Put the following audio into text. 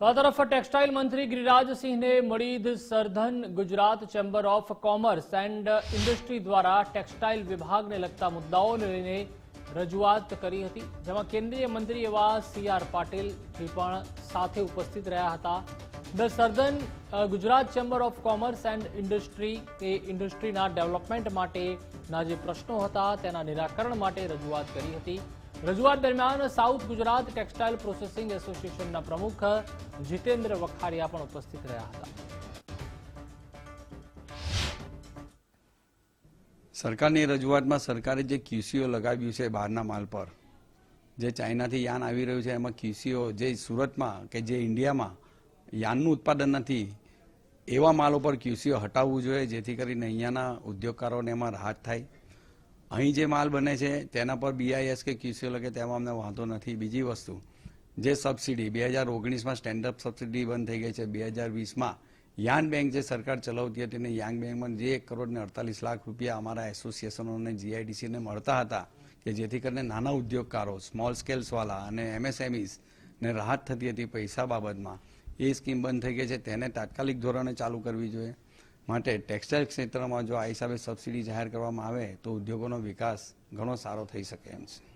તો આ તરફ ટેક્સટાઇલ મંત્રી ગિરિરાજસિંહને મળી southern Gujarat chamber of commerce and industry દ્વારા ટેક્સટાઇલ વિભાગને લગતા મુદ્દાઓને લઈને રજૂઆત કરી હતી, જેમાં કેન્દ્રીય મંત્રી એવા સી આર પાટીલ પણ સાથે ઉપસ્થિત રહ્યા હતા. The southern Gujarat chamber of commerce and industry એ ઇન્ડસ્ટ્રીના ડેવલપમેન્ટ માટેના જે પ્રશ્નો હતા તેના નિરાકરણ માટે રજૂઆત કરી હતી. રજૂઆત દરમિયાન સાઉથ ગુજરાત ટેક્સટાઇલ પ્રોસેસિંગ એસોસિએશનના પ્રમુખ જીતેન્દ્ર વખારિયા પણ ઉપસ્થિત રહ્યા હતા. સરકારની રજૂઆતમાં સરકારે જે ક્યુસીઓ લગાવ્યું છે બહારના માલ પર, જે ચાઇનાથી યાન આવી રહ્યું છે, એમાં ક્યુસીઓ જે સુરતમાં કે જે ઇન્ડિયામાં યાનનું ઉત્પાદન નથી, એવા માલ ઉપર ક્યુસીઓ હટાવવું જોઈએ, જેથી કરીને અહીંયાના ઉદ્યોગકારોને એમાં રાહત થાય. અહીં જે માલ બને છે, તેના પર બીઆઈએસ કે ક્યુસીઓ લગે તેમાં અમને વાંધો નથી. બીજી વસ્તુ, જે સબસિડી, બે હજાર ઓગણીસમાં સ્ટેન્ડઅપ સબસિડી બંધ થઈ ગઈ છે, બે હજાર વીસમાં યાન બેંક જે સરકાર ચલાવતી હતી અને યાંગ બેંકમાં જે એક કરોડ ને અડતાલીસ લાખ રૂપિયા અમારા એસોસિએશનોને જીઆઈડીસીને મળતા હતા, કે જેથી કરીને નાના ઉદ્યોગકારો, સ્મોલ સ્કેલ્સવાળા અને એમએસએમઈસ ને રાહત થતી હતી પૈસા બાબતમાં, એ સ્કીમ બંધ થઈ ગઈ છે. તેને તાત્કાલિક ધોરણે ચાલુ કરવી જોઈએ. માટે ટેક્સટાઇલ ક્ષેત્રમાં જો આ હિસાબે સબસિડી જાહેર કરવામાં આવે તો ઉદ્યોગોનો વિકાસ ઘણો સારો થઈ શકે એમ છે.